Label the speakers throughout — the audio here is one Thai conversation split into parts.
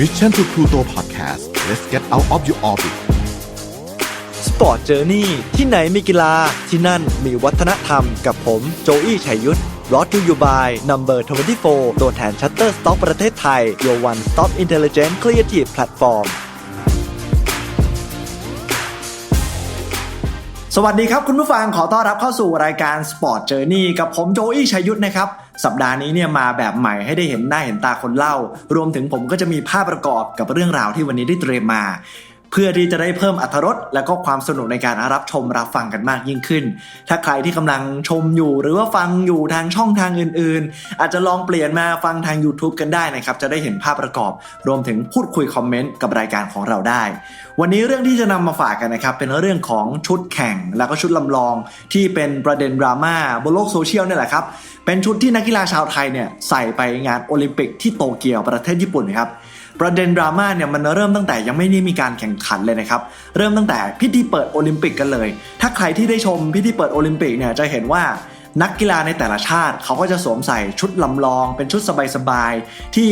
Speaker 1: Mission to Pluto Podcast let's get out of your orbit
Speaker 2: สปอร์ตเจอร์นี่ที่ไหนมีกีฬาที่นั่นมีวัฒนธรรมกับผม โจอี้ชัยยุทธรอ t ยูยูบาย Number 24 ตัวแทนชัตเตอร์สต็อกประเทศไทย Your One Stop Intelligent Creative Platform
Speaker 3: สวัสดีครับคุณผู้ฟังขอต้อนรับเข้าสู่รายการ Sport Journey กับผมโจอี้ชัยยุทธนะครับ สัปดาห์นี้เนี่ยมาแบบใหม่ให้ได้เห็นหน้าเห็นตาคนเล่า รวมถึงผมก็จะมีภาพประกอบกับเรื่องราวที่วันนี้ได้เตรียมมา เพื่อที่จะได้เพิ่มอรรถรสและก็ความสนุกในการรับชมรับฟังกันมากยิ่งขึ้น ถ้าใครที่กำลังชมอยู่ หรือว่าฟังอยู่ทางช่องทางอื่นๆ อาจจะลองเปลี่ยนมาฟังทาง YouTube กันได้นะครับ จะได้เห็นภาพประกอบ รวมถึงพูดคุยคอมเมนต์กับรายการของเราได้ วันนี้เรื่องที่จะนำมาฝากกันนะครับ เป็นเรื่องของชุดแข่ง แล้วก็ชุดลำลองที่เป็นประเด็นดราม่าบนโลกโซเชียลนี่แหละครับเป็นชุดที่นักกีฬาชาวไทยเนี่ยใส่ไปงานโอลิมปิกที่โตเกียวประเทศญี่ปุ่นครับ ประเด็นดราม่าเนี่ยมันเริ่มตั้งแต่ยังไม่ได้มีการแข่งขันเลยนะครับ เริ่มตั้งแต่พิธีเปิดโอลิมปิกกันเลย ถ้าใครที่ได้ชมพิธีเปิดโอลิมปิกเนี่ยจะเห็นว่านักกีฬาในแต่ละชาติ เขาก็จะสวมใส่ชุดลำลอง เป็นชุดสบายๆที่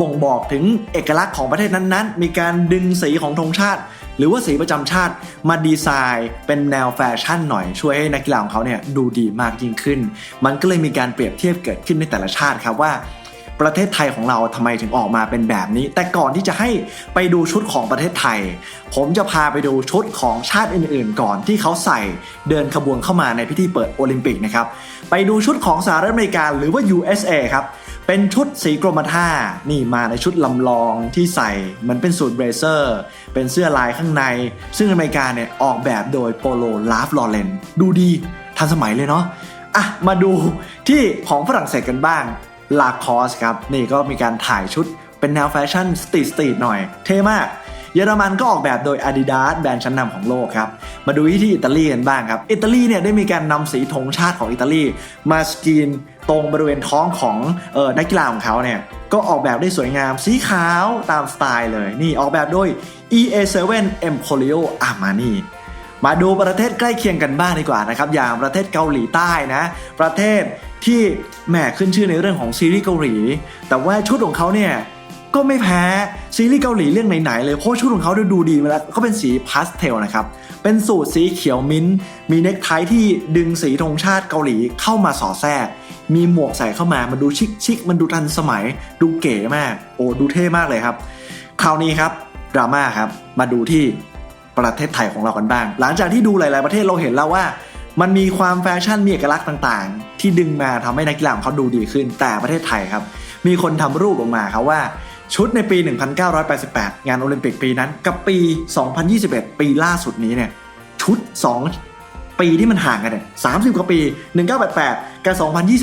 Speaker 3: บ่งบอกถึงเอกลักษณ์ของประเทศนั้นๆ มีการดึงสีของธงชาติ หรือว่าสีประจำชาติมาดีไซน์เป็นแนวแฟชั่นหน่อยช่วยให้นักกีฬาของเขาเนี่ยดูดีมากยิ่งขึ้น มันก็เลยมีการเปรียบเทียบเกิดขึ้นในแต่ละชาติครับว่า ประเทศไทยของเราทำไมถึงออกมาเป็นแบบนี้ แต่ก่อนที่จะให้ไปดูชุดของประเทศไทย ผมจะพาไปดูชุดของชาติอื่น ๆ ก่อนที่เขาใส่เดินขบวนเข้ามาในพิธีเปิดโอลิมปิกนะครับไปดูชุดของสหรัฐอเมริกาหรือว่า USA ครับเป็นชุดสีกรมท่า นี่มาในชุดลำลองที่ใส่เหมือนเป็นสูทเบรเซอร์ เป็นเสื้อลายข้างใน ซึ่งอเมริกาเนี่ยออกแบบโดยโปโลลาฟลอเรนดูดีทันสมัยเลยเนาะอะมาดูที่ของฝรั่งเศสกันบ้าง ลาคอสครับ นี่ก็มีการถ่ายชุดเป็นแนวแฟชั่นสตรีทสตรีทหน่อย เท่มาก เยอรมันก็ออกแบบโดย Adidas แบรนด์ชั้นนำของโลกครับ มาดูที่อิตาลีกันบ้างครับ อิตาลีเนี่ยได้มีการนำสีธงชาติของอิตาลี มาสกรีนตรงบริเวณท้องของเออนักกีฬาของเขาเนี่ยก็ออกแบบได้สวยงามสีขาวตามสไตล์เลย นี่ออกแบบโดย EA7 Emporio Armani มาดูประเทศใกล้เคียงกันบ้างดีกว่านะครับ อย่างประเทศเกาหลีใต้นะ ประเทศ ที่แหมขึ้นชื่อในเรื่องของซีรีส์เกาหลี แต่ว่าชุดของเขาเนี่ยก็ไม่แพ้ซีรีส์เกาหลีเรื่องไหนๆเลยเพราะชุดของเขาดูดีมาแล้วก็เป็นสีพาสเทลนะครับ เป็นสูทสีเขียวมิ้นท์มีเน็กไทที่ดึงสีธงชาติเกาหลีเข้ามาสอดแทรก มีหมวกใส่เข้ามามันดูชิคชิคๆมันดูทันสมัย ดูเก๋มาก โอ้ดูเท่มากเลยครับ คราวนี้ครับดราม่าครับมาดูที่ประเทศไทยของเรากันบ้าง หลังจากที่ดูหลาย ๆ ประเทศเราเห็นแล้วว่า มันมีความแฟชั่นมีเอกลักษณ์ต่างๆ ที่ดึงมาทำให้นักกีฬาของเขาดูดีขึ้น แต่ประเทศไทยครับ มีคนทำรูปออกมาครับว่าชุดในปี 1988 งานโอลิมปิกปีนั้น กับปี 2021 ปีล่าสุดนี้เนี่ยชุด 2 ปีที่มันห่างกันเนี่ย30 กว่าปี 1988 กับ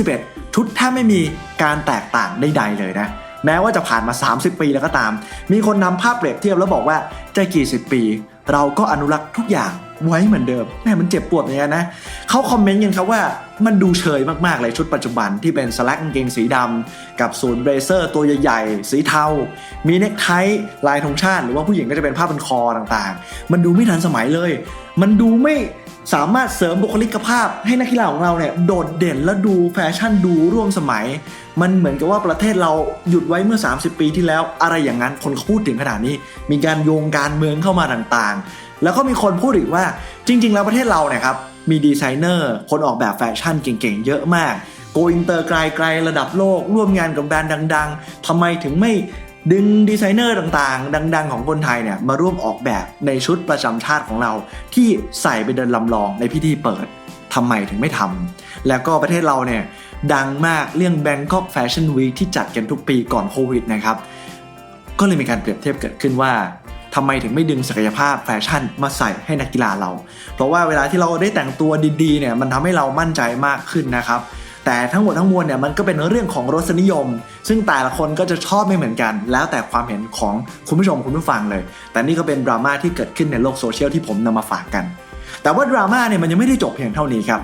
Speaker 3: 2021 ชุดแทบไม่มีการแตกต่างใดๆเลยนะ แม้ว่าจะผ่านมา 30 ปีแล้วก็ตาม มีคนนำภาพเปรียบเทียบแล้วบอกว่าจะกี่สิบปี เราก็อนุรักษ์ทุกอย่างไว้เหมือนเดิมแม่มันเจ็บปวดเหมือนกันนะเขาคอมเมนต์กันครับว่ามันดูเชยมากๆเลยชุดปัจจุบันที่เป็นสแลกกางเกงสีดำกับศูนย์เบรเซอร์ตัวใหญ่ๆ สีเทา มีเน็กไทลายธงชาติ หรือว่าผู้หญิงก็จะเป็นผ้าพันคอต่างๆ มันดูไม่ทันสมัยเลย มันดูไม่สามารถเสริมบุคลิกภาพให้นักกีฬาของเราเนี่ยโดดเด่นและดูแฟชั่นดูร่วมสมัย มันเหมือนกับว่าประเทศเราหยุดไว้เมื่อ 30 ปีที่แล้ว อะไรอย่างนั้นคนเขาพูดถึงขนาดนี้ มีการโยงการเมืองเข้ามาต่างๆ แล้วก็มีคนพูดอีกว่าจริง ๆ แล้วประเทศเราเนี่ยครับมีดีไซเนอร์คนออกแบบแฟชั่นเก่งๆ เยอะมาก โกอินเตอร์ไกลๆระดับโลก ร่วมงานกับแบรนด์ดัง ๆทำไมถึงไม่ดึงดีไซเนอร์ต่างๆ ดัง ๆ ของคนไทยเนี่ยมาร่วมออกแบบในชุดประจำชาติของเรา ที่ใส่ไปเดินลำลองในพิธีเปิดทำไมถึงไม่ทำแล้วก็ประเทศเราเนี่ย ดังมากเรื่อง Bangkok Fashion Week ที่จัดกันทุกปีก่อนโควิดนะครับ ก็เลยมีการเปรียบเทียบเกิดขึ้นว่าทำไมถึงไม่ดึงศักยภาพแฟชั่นมาใส่ให้นักกีฬาเรา เพราะว่าเวลาที่เราได้แต่งตัวดีๆเนี่ยมันทำให้เรามั่นใจมากขึ้นนะครับแต่ทั้งหมดทั้งมวลเนี่ยมันก็เป็นเรื่องของรสนิยม ซึ่งแต่ละคนก็จะชอบไม่เหมือนกัน แล้วแต่ความเห็นของคุณผู้ชมคุณผู้ฟังเลย แต่นี่ก็เป็นดราม่าที่เกิดขึ้นในโลกโซเชียลที่ผมนำมาฝากกัน แต่ว่าดราม่าเนี่ยมันยังไม่ได้จบเพียงเท่านี้ครับ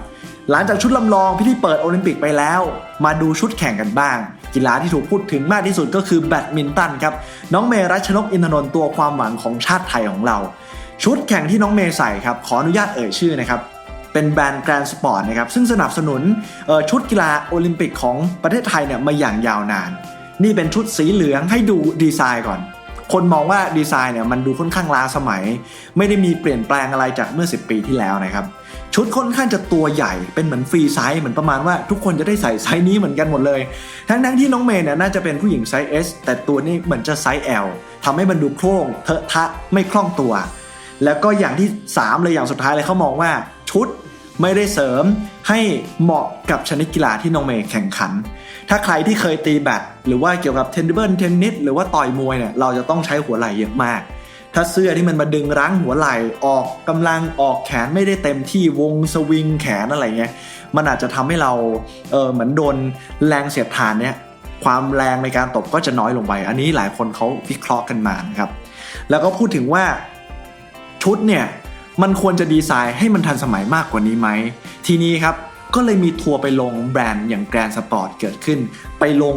Speaker 3: หลังจากชุดลำลองพิธีเปิดโอลิมปิกไปแล้ว มาดูชุดแข่งกันบ้าง กีฬาที่ถูกพูดถึงมากที่สุดก็คือแบดมินตันครับ น้องเมรัชนกอินทนนท์ตัวความหวังของชาติไทยของเรา ชุดแข่งที่น้องเมย์ใส่ครับ ขออนุญาตเอ่ยชื่อนะครับเป็นแบรนด์แกรนด์สปอร์ตนะครับซึ่งสนับสนุนชุดกีฬาโอลิมปิกของประเทศไทยเนี่ยมาอย่างยาวนาน นี่เป็นชุดสีเหลืองให้ดูดีไซน์ก่อน คนมองว่าดีไซน์เนี่ยมันดูค่อนข้างล้าสมัย ไม่ได้มีเปลี่ยนแปลงอะไรจากเมื่อ 10 ปีที่แล้วนะครับ ชุดค่อนข้างจะตัวใหญ่เป็นเหมือนฟรีไซส์เหมือนประมาณว่าทุกคนจะได้ใส่ไซส์นี้เหมือนกันหมดเลย ทั้งทั้งที่น้องเมย์เนี่ยน่าจะเป็นผู้หญิงไซส์ S แต่ตัวนี้เหมือนจะไซส์ L ทำให้มันดูโคร่งเทอะทะไม่คล่องตัว แล้วก็อย่างที่ 3 เลยอย่างสุดท้ายเลยเขามองว่าชุดไม่ได้เสริมให้เหมาะกับชนิดกีฬาที่น้องเมย์แข่งขัน ถ้าใครที่เคยตีแบดหรือว่าเกี่ยวกับเทนนิเบิลเทนนิสหรือว่าต่อยมวยเนี่ยเราจะต้องใช้หัวไหล่เยอะมาก ถ้าเสื้อที่มันมาดึงรั้งหัวไหล่ออกกำลังออกแขนไม่ได้เต็มที่วงสวิงแขนอะไรเงี้ยมันอาจจะทำให้เราเออเหมือนโดนแรงเสียดทานเนี่ยความแรงในการตบก็จะน้อยลงไป อันนี้หลายคนเขาวิเคราะห์กันมานะครับ แล้วก็พูดถึงว่าชุดเนี่ยมันควรจะดีไซน์ให้มันทันสมัยมากกว่านี้ไหม ทีนี้ครับ ก็เลยมีทัวร์ไปลงแบรนด์อย่างแกรนสปอร์ตเกิดขึ้น ไปลง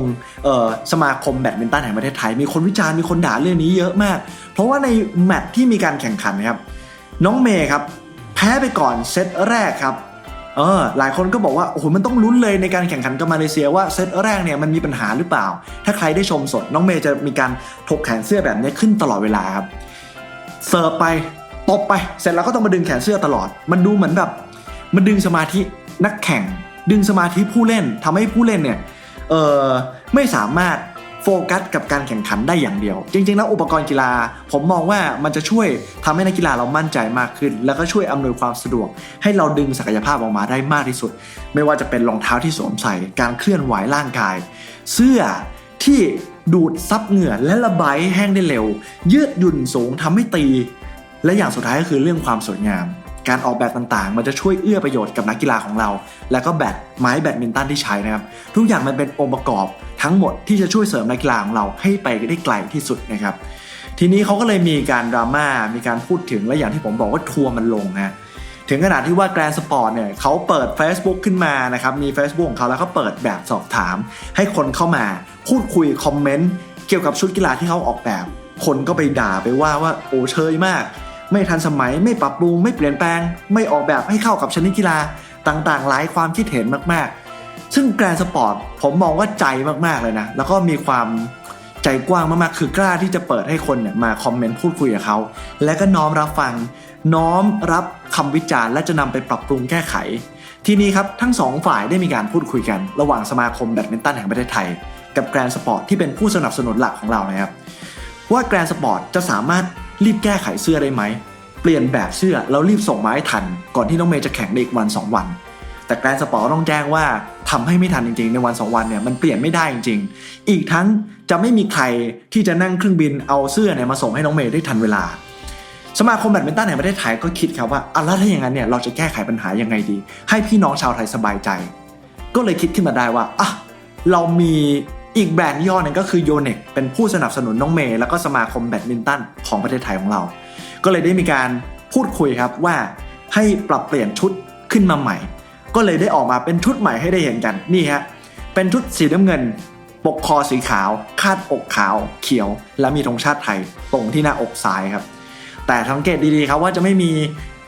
Speaker 3: สมาคมแบดมินตันแห่งประเทศไทย มีคนวิจารณ์มีคนด่าเรื่องนี้เยอะมาก เพราะว่าในแมตช์ที่มีการแข่งขันนะครับ น้องเมย์ครับ แพ้ไปก่อนเซตแรกครับเออหลายคนก็บอกว่าโอ้โหมันต้องลุ้นเลยในการแข่งขันกับมาเลเซียว่าเซตแรกเนี่ยมันมีปัญหาหรือเปล่า ถ้าใครได้ชมสดน้องเมย์จะมีการถกแขนเสื้อแบบนี้ขึ้นตลอดเวลาครับเสิร์ฟไปตบไปเสร็จแล้วก็ต้องมาดึงแขนเสื้อตลอด มันดูเหมือนแบบมันดึงสมาธิ นักแข่ง ดึงสมาธิผู้เล่นทำให้ผู้เล่นเนี่ยเออไม่สามารถโฟกัสกับการแข่งขันได้อย่างเดียว จริงๆแล้วอุปกรณ์กีฬา ผมมองว่ามันจะช่วยทำให้นักกีฬาเรามั่นใจมากขึ้น แล้วก็ช่วยอำนวยความสะดวก ให้เราดึงศักยภาพออกมาได้มากที่สุด ไม่ว่าจะเป็นรองเท้าที่สวมใส่ การเคลื่อนไหวร่างกาย เสื้อที่ดูดซับเหงื่อและระบายแห้งได้เร็ว ยืดหยุ่นสูงทำให้ตี และอย่างสุดท้ายก็คือเรื่องความสวยงาม การออกแบบต่างๆ มันจะช่วยเอื้อประโยชน์กับนักกีฬาของเรา แล้วก็แบดไม้แบดมินตันที่ใช้นะครับ ทุกอย่างมันเป็นองค์ประกอบทั้งหมดที่จะช่วยเสริมนักกีฬาของเราให้ไปได้ไกลที่สุดนะครับ ทีนี้เขาก็เลยมีการดราม่า มีการพูดถึงและอย่างที่ผมบอกว่าทัวร์มันลงฮะถึงขนาดที่ว่าแกรนสปอร์ตเนี่ยเขาเปิด Facebook ขึ้นมานะครับ มี Facebook ของเขาแล้วก็เปิดแบบสอบถาม ให้คนเข้ามาพูดคุยคอมเมนต์เกี่ยวกับชุดกีฬาที่เขาออกแบบ คนก็ไปด่าไปว่าว่าโอ้เชยมาก ไม่ทันสมัยไม่ปรับปรุงไม่เปลี่ยนแปลง ไม่ออกแบบให้เข้ากับชนิดกีฬาต่างๆ หลายความคิดเห็นมากๆ ซึ่งแกรนสปอร์ตผมมองว่าใจมากๆเลยนะ แล้วก็มีความใจกว้างมากๆ คือกล้าที่จะเปิดให้คนเนี่ยมาคอมเมนต์พูดคุยกับเขา และก็น้อมรับฟัง น้อมรับคำวิจารณ์และจะนำไปปรับปรุงแก้ไข ทีนี้ครับทั้งสองฝ่ายได้มีการพูดคุยกัน ระหว่างสมาคมแบดมินตันแห่งประเทศไทย กับแกรนสปอร์ตที่เป็นผู้สนับสนุนหลักของเรานะครับว่าแกรนสปอร์ตจะสามารถ รีบแก้ไขเสื้อได้ไหม เปลี่ยนแบบเสื้อแล้วรีบส่งมาให้ทัน ก่อนที่น้องเมย์จะแข่งในอีกวัน 2 วัน แต่แกรนสปอร์ตต้องแจ้งว่าทำให้ไม่ทันจริงๆ ในวัน 2 วันเนี่ยมันเปลี่ยนไม่ได้จริง ๆ อีกทั้งจะไม่มีใครที่จะนั่งเครื่องบินเอาเสื้อเนี่ยมาส่งให้น้องเมย์ได้ทันเวลา สมาคมแบดมินตันแห่งประเทศไทยก็คิดครับว่าอะแล้วถ้าอย่างนั้นเนี่ยเราจะแก้ไขปัญหายังไงดี ให้พี่น้องชาวไทยสบายใจ ก็เลยคิดขึ้นมาได้ว่าอะเรามี อีกแบรนด์ย่ห้อหนึ่งก็คือโยเน็กเป็นผู้สนับสนุนน้องเมย์แล้วก็สมาคมแบดมินตันของประเทศไทยของเรา ก็เลยได้มีการพูดคุยครับว่าให้ปรับเปลี่ยนชุดขึ้นมาใหม่ ก็เลยได้ออกมาเป็นชุดใหม่ให้ได้เห็นกันนี่ฮะเป็นชุดสีน้ำเงิน ปกคอสีขาว คาดอกขาวเขียว และมีธงชาติไทยตรงที่หน้าอกซ้ายครับ แต่สังเกตดีๆครับว่าจะไม่มี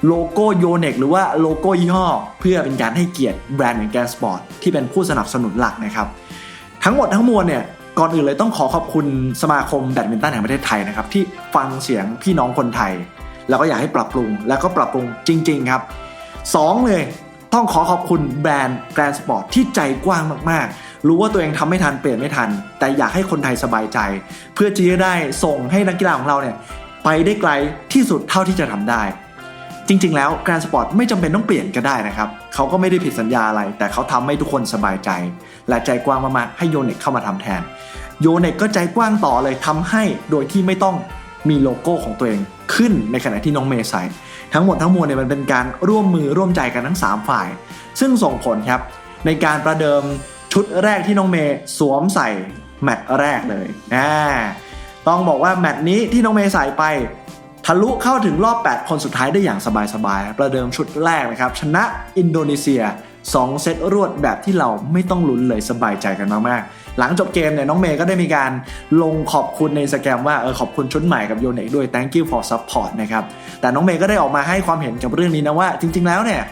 Speaker 3: โลโก้โยเน็กหรือว่าโลโก้ยี่ห้อ เพื่อเป็นการให้เกียรติแบรนด์อย่างแกนสปอร์ตที่เป็นผู้สนับสนุนหลักนะครับ ทั้งหมดทั้งมวลเนี่ยก่อนอื่นเลยต้องขอขอบคุณสมาคมแบดมินตันแห่งประเทศไทยนะครับที่ฟังเสียงพี่น้องคนไทย แล้วก็อยากให้ปรับปรุงแล้วก็ปรับปรุงจริง ๆ ครับสองเลยต้องขอขอบคุณแบรนด์แกรนสปอร์ตที่ใจกว้างมากๆ รู้ว่าตัวเองทำไม่ทันเปลี่ยนไม่ทัน แต่อยากให้คนไทยสบายใจ เพื่อที่จะได้ส่งให้นักกีฬาของเราเนี่ยไปได้ไกลที่สุดเท่าที่จะทำได้ จริง ๆ แล้วแกรนสปอร์ตไม่จำเป็นต้องเปลี่ยนก็ได้นะครับเขาก็ไม่ได้ผิดสัญญาอะไร แต่เขาทำให้ทุกคนสบายใจ และใจกว้างมากๆให้โยเน็กเข้ามาทำแทน โยเน็กก็ใจกว้างต่อเลยทำให้โดยที่ไม่ต้องมีโลโก้ของตัวเองขึ้นในขณะที่น้องเมย์ใส่ทั้งหมดทั้งมวลเนี่ยมันเป็นการร่วมมือร่วมใจกันทั้ง 3 ฝ่าย ซึ่งส่งผลครับในการประเดิมชุดแรกที่น้องเมย์สวมใส่แมตช์แรกเลยอ่าต้องบอกว่าแมตช์นี้ที่น้องเมย์ใส่ไป ทะลุเข้าถึงรอบ 8 คนสุดท้ายได้อย่างสบายๆ ประเดิมชุดแรกนะครับ ชนะอินโดนีเซีย 2 เซตรวดแบบที่เราไม่ต้องลุ้นเลยสบายใจกันมากๆ หลังจบเกมเนี่ยน้องเมย์ก็ได้มีการลงขอบคุณในสแกมว่าเออขอบคุณชุดใหม่กับโยเนกด้วย thank you for support นะครับแต่น้องเมย์ก็ได้ออกมาให้ความเห็นกับเรื่องนี้นะว่า จริง ๆ แล้วเนี่ย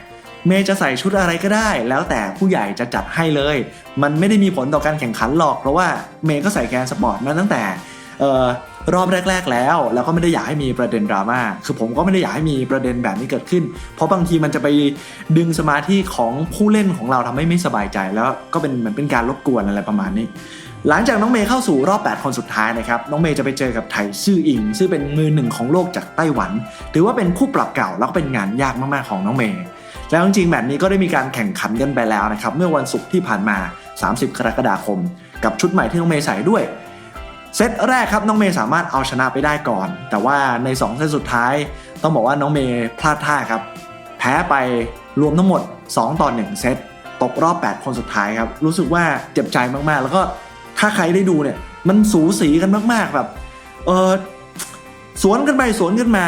Speaker 3: เมย์จะใส่ชุดอะไรก็ได้ แล้วแต่ผู้ใหญ่จะจัดให้เลย มันไม่ได้มีผลต่อการแข่งขันหรอก เพราะว่าเมย์ก็ใส่แกนสปอร์ตมาตั้งแต่ รอบแรก ๆ แล้ว แล้วก็ไม่ได้อยากให้มีประเด็นดราม่าคือผมก็ไม่ได้อยากให้มีประเด็นแบบนี้เกิดขึ้น เพราะบางทีมันจะไปดึงสมาธิของผู้เล่นของเราทำให้ไม่สบายใจ แล้วก็เป็นเหมือนเป็นการรบกวนอะไรประมาณนี้ หลังจากน้องเมย์เข้าสู่รอบ 8 คนสุดท้ายนะครับน้องเมย์จะไปเจอกับไถซื่ออิง ซึ่งเป็นมือหนึ่งของโลกจากไต้หวัน ถือว่าเป็นคู่ปรับเก่าแล้วก็เป็นงานยากมากๆของน้องเมย์แล้วจริงๆแบบนี้ก็ได้มีการแข่งขันกันไปแล้วนะครับเมื่อวันศุกร์ที่ผ่านมา 30 กรกฎาคม กับชุดใหม่ที่น้องเมย์ใส่ด้วย เซตแรกครับน้องเมย์สามารถเอาชนะไปได้ก่อน แต่ว่าใน 2 เซตสุดท้าย ต้องบอกว่าน้องเมย์พลาดท่าครับ แพ้ไปรวมทั้งหมด 2 ต่อ 1 เซตตกรอบ 8 คนสุดท้ายครับ รู้สึกว่าเจ็บใจมากๆ แล้วก็ถ้าใครได้ดูเนี่ย มันสูสีกันมากๆแบบเออสวนกันไปสวนกันมา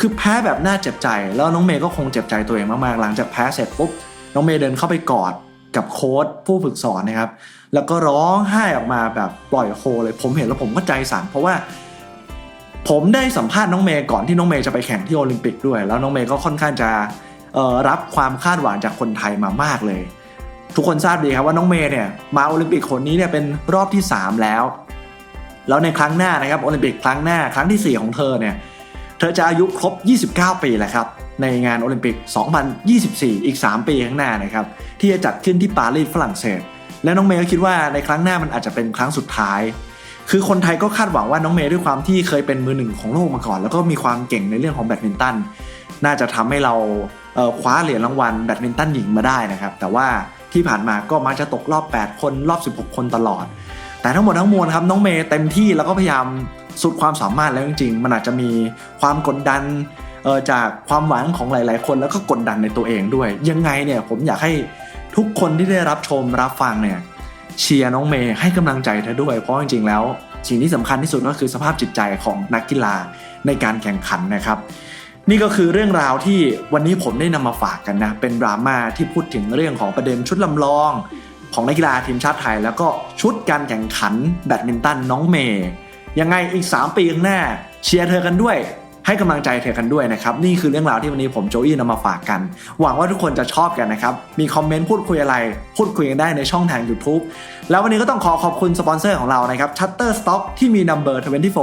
Speaker 3: คือแพ้แบบน่าเจ็บใจ แล้วน้องเมย์ก็คงเจ็บใจตัวเองมากๆ หลังจากแพ้เสร็จปุ๊บน้องเมย์เดินเข้าไปกอด กับโค้ชผู้ฝึกสอนนะครับ แล้วก็ร้องไห้ออกมาแบบปล่อยโฮเลย ผมเห็นแล้วผมก็ใจสั่นเพราะว่า ผมได้สัมภาษณ์น้องเมย์ก่อนที่น้องเมย์จะไปแข่งที่โอลิมปิกด้วย แล้วน้องเมย์ก็ค่อนข้างจะรับความคาดหวังจากคนไทยมามากเลย ทุกคนทราบดีครับว่าน้องเมย์เนี่ยมาโอลิมปิกคนนี้เนี่ยเป็นรอบที่ 3 แล้ว แล้วในครั้งหน้านะครับโอลิมปิกครั้งหน้าครั้งทีสี่4 ของเธอเนี่ยเธอจะอายุครบ 29 ปีแล้วครับ ในงานโอลิมปิก 2024 อีก 3 ปีข้างหน้านะครับ ที่จะจัดขึ้นที่ปารีสฝรั่งเศส และน้องเมย์ก็คิดว่าในครั้งหน้ามันอาจจะเป็นครั้งสุดท้าย คือคนไทยก็คาดหวังว่าน้องเมย์ด้วยความที่เคยเป็นมือหนึ่งของโลกมาก่อน แล้วก็มีความเก่งในเรื่องของแบดมินตันน่าจะทำให้เราเคว้าเหรียญรางวัลแบดมินตันหญิงมาได้นะครับ แต่ว่าที่ผ่านมาก็มักจะตกรอบ 8 คนรอบ 16 คนตลอด แต่ทั้งหมดทั้งมวลครับน้องเมย์เต็มที่แล้วก็พยายามสุดความสามารถแล้วจริงๆ มันอาจจะมีความกดดัน จากความหวังของหลาย ๆ คนแล้วก็กดดันในตัวเองด้วย ยังไงเนี่ยผมอยากให้ทุกคนที่ได้รับชมรับฟังเนี่ยเชียร์น้องเมย์ให้กำลังใจเธอด้วย เพราะจริง ๆ แล้ว สิ่งที่สำคัญที่สุดก็คือสภาพจิตใจของนักกีฬาในการแข่งขันนะครับนี่ก็คือเรื่องราวที่วันนี้ผมได้นำมาฝากกันนะ เป็นดราม่าที่พูดถึงเรื่องของประเด็นชุดลำลอง ของนักกีฬาทีมชาติไทย แล้วก็ชุดการแข่งขันแบดมินตันน้องเมย์ยังไงอีก 3 ปีข้างหน้าเชียร์เธอกันด้วย ให้กำลังใจเธอกันด้วยนะครับ นี่คือเรื่องราวที่วันนี้ผมโจอี้นำมาฝากกัน หวังว่าทุกคนจะชอบกันนะครับ มีคอมเมนต์พูดคุยอะไร พูดคุยกันได้ในช่องทาง YouTube แล้ววันนี้ก็ต้องขอขอบคุณสปอนเซอร์ของเรานะครับ Shutterstock ที่มี Number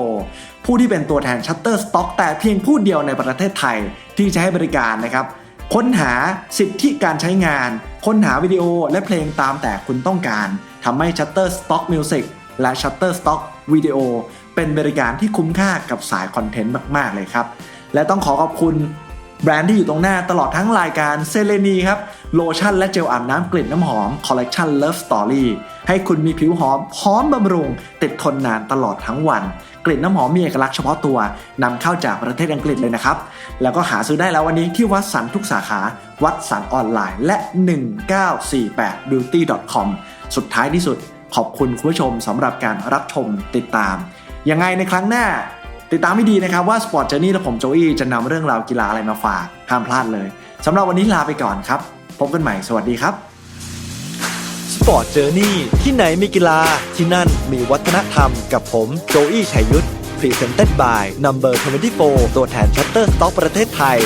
Speaker 3: 24 ผู้ที่เป็นตัวแทน Shutterstock แต่เพียงผู้เดียวในประเทศไทยที่จะให้บริการนะครับค้นหาสิทธิการใช้งาน ค้นหาวิดีโอและเพลงตามแต่คุณต้องการทำให้ Shutterstock Music และ Shutterstock Video เป็นบริการที่คุ้มค่ากับสายคอนเทนต์มาก ๆ เลยครับ และต้องขอขอบคุณแบรนด์ที่อยู่ตรงหน้าตลอดทั้งรายการเซเลนีครับโลชั่นและเจลอาบน้ำกลิ่นน้ำหอมคอลเล t ชัน Love Story ให้คุณมีผิวหอมพร้อมบำรุง ติดทนนานตลอดทั้งวัน กลิ่นน้ำหอมมีเอกลักษณ์เฉพาะตัวนำเข้าจากประเทศอังกฤษเลยนะครับ แล้วก็หาซื้อได้แล้ววันนี้ที่วัดสันทุกสาขา วัดสันออนไลน์และ 1948 beauty com สุดท้ายที่สุดขอบคุณคุณผู้ชมสำหรับการรับชมติดตาม ยังไงในครั้งหน้า ติดตามให้ดีนะครับว่า Sport Journey และผมโจอี้จะนำเรื่องราวกีฬาอะไรมาฝากห้ามพลาดเลยสำหรับวันนี้ลาไปก่อนครับ พบกันใหม่สวัสดีครับ
Speaker 2: Sport Journey ที่ไหนมีกีฬาที่นั่นมีวัฒนธรรมกับผมโจอี้ชัยยุทธ Presented by Number 24 ตัวแทน Shutterstock ประเทศไทย